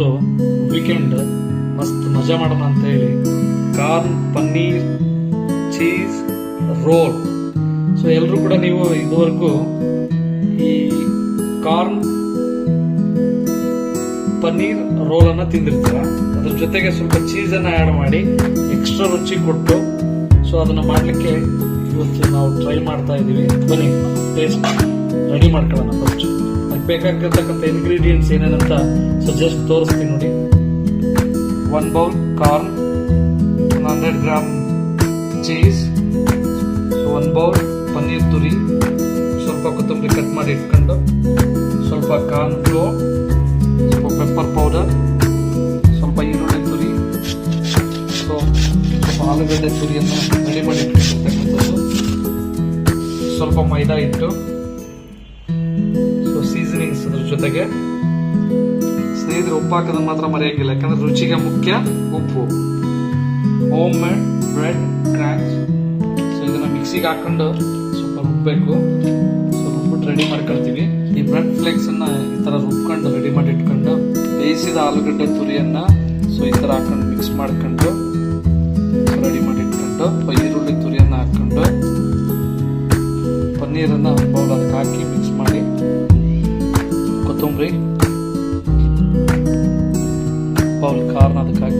ಇವತ್ತು ವೀಕೆಂಡ್ ಮಸ್ತ್ ಮಜಾ ಮಾಡೋಣ ಅಂತ ಹೇಳಿ corn paneer cheese roll. So ಎಲ್ಲರೂ ಕೂಡ ನೀವು ಇದುವರೆಗೂ ಈ ಕಾರ್ನ್ ಪನ್ನೀರ್ ರೋಲ್ ಅನ್ನ ತಿಂದಿರ್ತೀರ? ಅದ್ರ ಜೊತೆಗೆ ಸ್ವಲ್ಪ ಚೀಸ್ ಅನ್ನ ಆಡ್ ಮಾಡಿ ಎಕ್ಸ್ಟ್ರಾ ರುಚಿ ಕೊಟ್ಟು ಸೊ ಅದನ್ನ ಮಾಡ್ಲಿಕ್ಕೆ ಇವತ್ತು ನಾವು ಟ್ರೈ ಮಾಡ್ತಾ ಇದ್ದೀವಿ ಬನ್ನಿ ಟೇಸ್ಟ್ ರೆಡಿ ಮಾಡ್ಕೊಳ್ಳೋಣ ಫಸ್ಟ್ ಬೇಕಾಗಿರ್ತಕ್ಕಂಥ ಇನ್ಗ್ರೀಡಿಯೆಂಟ್ಸ್ ಏನೇನಂತ ಸೊ ಜಸ್ಟ್ ತೋರಿಸ್ತೀನಿ ನೋಡಿ. One bowl corn one hundred gram cheese one bowl paneer ತುರಿ ಸ್ವಲ್ಪ ಕೊತ್ತಂಬರಿ ಕಟ್ ಮಾಡಿ ಇಟ್ಕೊಂಡು, ಸ್ವಲ್ಪ ಕಾರ್ನ್ ಫ್ಲೋ ಸ್ವಲ್ಪ ಪೆಪ್ಪರ್ ಪೌಡರ್ ಸ್ವಲ್ಪ ಈರುಳ್ಳಿ ತುರಿ ಸೊ ಸ್ವಲ್ಪ ಆಲೂಗಡ್ಡೆ ತುರಿಯನ್ನು ರೆಡಿ ಮಾಡಿ ಇಟ್ಕೊಂಡಿರ್ತಕ್ಕಂಥದ್ದು. ಸ್ವಲ್ಪ ಮೈದಾ ಸೀಸನಿಂಗ್ಸ್ ಅದ್ರ ಜೊತೆಗೆ ಸ್ನೇಹಿತರೆ ಉಪ್ಪು ಹಾಕೋದನ್ನ ಮಾತ್ರ ಮರೆಯಂಗಿಲ್ಲ, ಯಾಕಂದ್ರೆ ರುಚಿಗೆ ಮುಖ್ಯ ಉಪ್ಪು. Home made bread cracks so ಇದನ್ನ ಮಿಕ್ಸಿಗೆ ಹಾಕೊಂಡು ಸ್ವಲ್ಪ ರುಬ್ಬಬೇಕು ಸೊ ರುಬ್ಬಿಟ್ಟು ರೆಡಿ ಮಾಡ್ಕೊಳ್ತೀವಿ. ಈ ಬ್ರೆಡ್ ಫ್ಲೇಕ್ಸನ್ನು ಈ ತರ ರುಬ್ಕೊಂಡು ರೆಡಿ ಮಾಡಿ ಇಟ್ಕೊಂಡು ಬೇಯಿಸಿದ ಆಲೂಗಡ್ಡೆ ತುರಿಯನ್ನ ಸೊ ಈ ತರ ಹಾಕೊಂಡು ಮಿಕ್ಸ್ ಮಾಡ್ಕೊಂಡು ರೆಡಿ ಮಾಡಿ ಇಟ್ಕೊಂಡು ಈರುಳ್ಳಿ ತುರಿಯನ್ನ ಹಾಕ್ಕೊಂಡು ಪನ್ನೀರನ್ನ ಒಂದು ಬೌಲ್ ಅದಕ್ಕೆ ಹಾಕಿ ಮಿಕ್ಸ್ ಮಾಡಿ ಕೊತ್ತಂಬರಿ ಬೌಲ್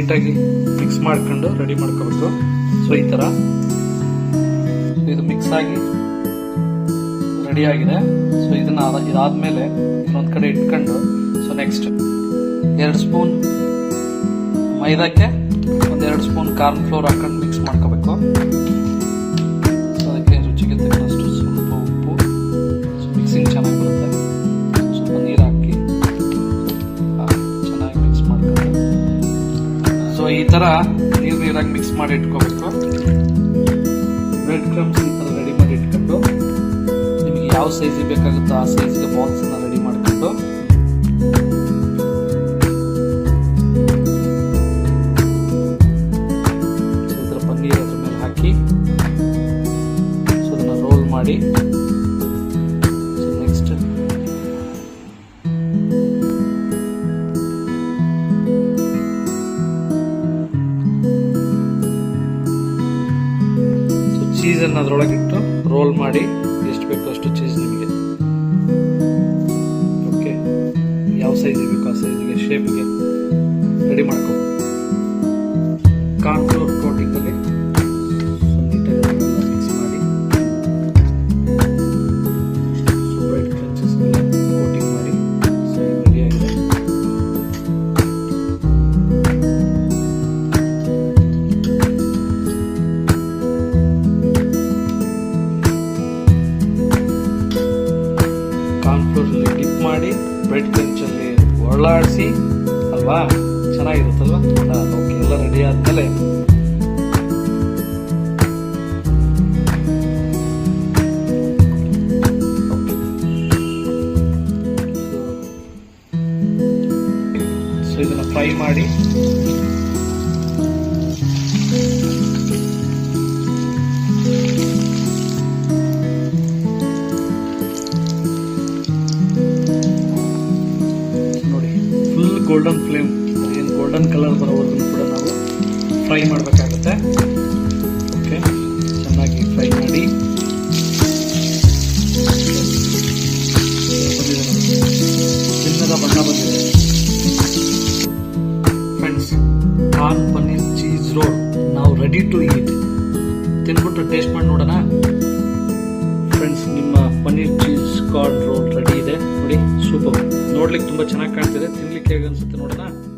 ನೀಟಾಗಿ ಮಿಕ್ಸ್ ಮಾಡ್ಕೊಂಡು ರೆಡಿ ಮಾಡ್ಕೋಬೇಕು. ಸೊ ಈ ಥರ ಇದು ಮಿಕ್ಸ್ ಆಗಿ ರೆಡಿ ಆಗಿದೆ. ಸೊ ಇದನ್ನ ಇದಾದಮೇಲೆ ಇನ್ನೊಂದು ಕಡೆ ಇಟ್ಕೊಂಡು ಸೊ ನೆಕ್ಸ್ಟ್ ಎರಡು ಸ್ಪೂನ್ ಮೈದಾಕ್ಕೆ ಒಂದೆರಡು ಸ್ಪೂನ್ ಕಾರ್ನ್ ಫ್ಲೋರ್ ಹಾಕೊಂಡು ಮಿಕ್ಸ್ ಮಾಡ್ಕೋಬೇಕು. ಈ ತರ ನೀರು ನೀರಾಗಿ ಮಿಕ್ಸ್ ಮಾಡಿ ಇಟ್ಕೋಬೇಕು. ಬ್ರೆಡ್ ಕ್ರಮ್ಸ್ ಈ ತರ ರೆಡಿ ಮಾಡಿ ಇಟ್ಕೊಂಡು ನಿಮಗೆ ಯಾವ ಸೈಜ್ ಬೇಕಾಗುತ್ತೋ ಆ ಸೈಜ್ಗೆ ಬಾಲ್ಸ್ ಅನ್ನ ರೆಡಿ ಮಾಡ್ಕೊಂಡು ಅದರೊಳಗೆ ಅದ್ರೊಳಗೆ ಇಟ್ಟು ರೋಲ್ ಮಾಡಿ ಎಷ್ಟು ಬೇಕೋ ಅಷ್ಟು ಚೀಸ್ ನಿಮಗೆ. ಓಕೆ ಯಾವ ಸೈಜ್ ಬೇಕು ಆ ಸೈಜ್ಗೆ ಶೇಪ್ಗೆ ಬ್ರೆಡ್ ಕ್ರಂಚಲ್ಲಿ ಒರಳಾಡಿಸಿ ಅಲ್ವಾ? ಚೆನ್ನಾಗಿರುತ್ತಲ್ವಾ? ಓಕೆ ಎಲ್ಲ ರೆಡಿ ಆದ್ಮೇಲೆ ಸೊ ಇದನ್ನು ಫ್ರೈ ಮಾಡಿ ಗೋಲ್ಡನ್ ಫ್ಲೇಮ್ ಏನು ಗೋಲ್ಡನ್ ಕಲರ್ ಬರೋವರೆಗೂ ಕೂಡ ನಾವು ಫ್ರೈ ಮಾಡಬೇಕಾಗುತ್ತೆ. ಓಕೆ ಚೆನ್ನಾಗಿ ಫ್ರೈ ಮಾಡಿ. ಚಿನ್ನದ ಬಣ್ಣ ಬಂದಿದೆ. Friends corn paneer cheese roll ನಾವು ರೆಡಿ ಟು ಈಟ್ ತಿನ್ಬಿಟ್ಟು ಟೇಸ್ಟ್ ಮಾಡಿ ನೋಡೋಣ. ಫ್ರೆಂಡ್ಸ್ ನಿಮ್ಮ paneer cheese card roll ready ಇದೆ. ನೋಡಿ ಸೂಪರ್ ನೋಡ್ಲಿಕ್ಕೆ ತುಂಬಾ ಚೆನ್ನಾಗಿ ಕಾಣ್ತಿದೆ. ತಿನ್ಲಿಕ್ಕೆ ಹೇಗೆ ಅನ್ಸುತ್ತೆ ನೋಡೋಣ.